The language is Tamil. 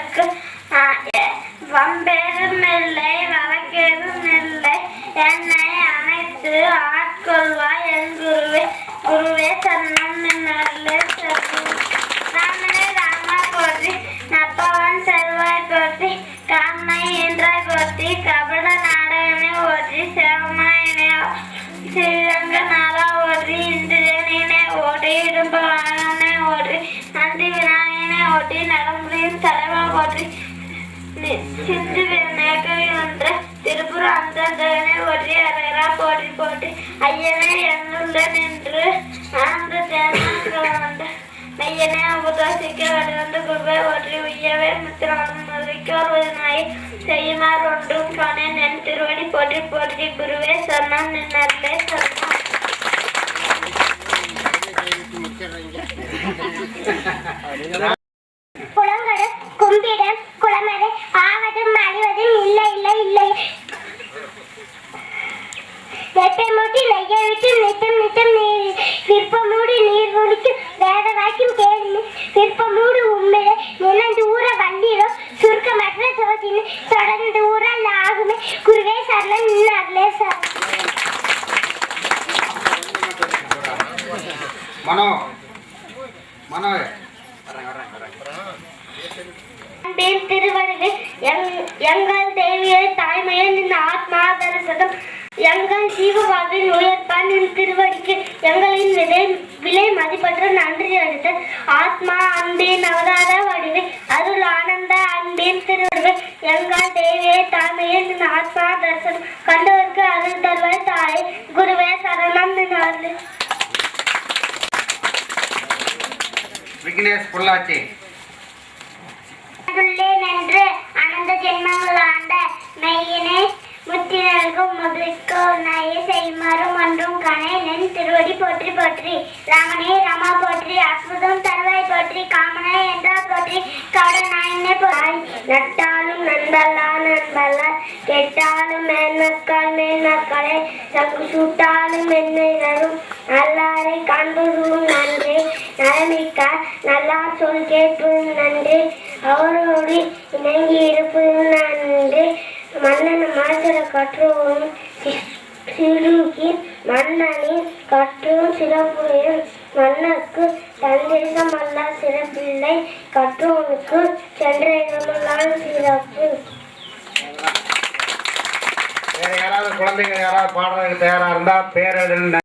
அவனுக்கு வம்பேதும் இல்லை வழக்கேதும் இல்லை என்னை அனைத்து ஆட்கொள்வாய் என் குருவே. குருவே சரணம் நல்ல ராமனே ராமா போற்றி நப்பவன் செல்வாய் போற்றி காமை என்றாய் போற்றி கபட நாடகனை ஓற்றி சிவமாயனே ஸ்ரீரங்க நாளா ஓற்றி இந்திரனினை ஓட்டி இடும்பவனே ஓற்றி நந்தி விநாயகனை ஓட்டி நலம்புரியும் தலை போற்றி நி- சிந்து நேக்கவி ஒன்ற திருப்புர அந்தகனே ஓற்றி அரகரா போற்றி போற்றி ஐயனே என்னுள்ள நின்று ஆனந்த தேர்ந்த மெய்யனே உபதோசிக்க வடிவந்த குருவை ஓற்றி உய்யவே முத்திராலும் மதுரைக்கு வருவதனாய் செய்யுமாறு ஒன்றும் காணேன் என் திருவடி போற்றி போற்றி குருவே சொன்னான் நின்னே சொன்னான் புலங்கடு விட்டு நித்தம் நித்தம் நீர். விற்பமூடி நீர் ஒழிக்கும் வேத வாக்கியம் கேள்வி. விற்பமூடு உண்மையில நினைந்து ஊற வண்டியிலும் சுருக்கமற்ற சோதினு தொடர்ந்து ஊரல் ஆகுமே. குருவே சரணம் நின்னார்களே சார் மனோ மனோ. எங்- எங்கள் தேவியை தாய்மையை நின் ஆத்மா தரிசனம் எங்கள் ஜீவவாழ்வின் உயர்ப்பான் நின் திருவடிக்கு எங்களின் விலை விலை மதிப்பற்ற நன்றி அளித்த ஆத்மா அன்பின் அவதார வடிவில் அருள் ஆனந்த அன்பின் திருவடிவில் எங்கள் தேவியை தாய்மையை நின் ஆத்மா தரிசனம் கண்டவருக்கு அருள் தருவாய் தாயே குருவே சரணம் நின் அருள் விக்னேஷ் பொள்ளாச்சி. நின்று அனந்த ஜென்மங்கள் திருவடி போற்றி போற்றி. ராமனே ராமா போற்றி. அற்புதம் தருவாய் போற்றி. காமனே என்றா போற்றி. கவுடன் நாயனே போய் நட்டாலும் நண்பல்லா நண்பல்ல. கெட்டாலும் மேன்மக்கள் மேன்மக்களே. தங்கு சூட்டாலும் என்னை தரும் நல்லாரை காண்பதும் நன்றி. நலமிக்க நல்லா சொல் கேட்பதும் நன்றி. அவரோடு இணங்கி இருப்பதும் நன்றி. மன்னன் மனசில கற்றுவோம் சிறுகி மன்னனின் கற்றும் சிறப்புரையும் மன்னருக்கு தந்தேசம் அல்ல சிறப்பில்லை. கற்றோனுக்கு சென்றேகமெல்லாம் சிறப்பு. வேற யாராவது குழந்தைங்க யாராவது பாடுறதுக்கு தயாரா இருந்தா பேர்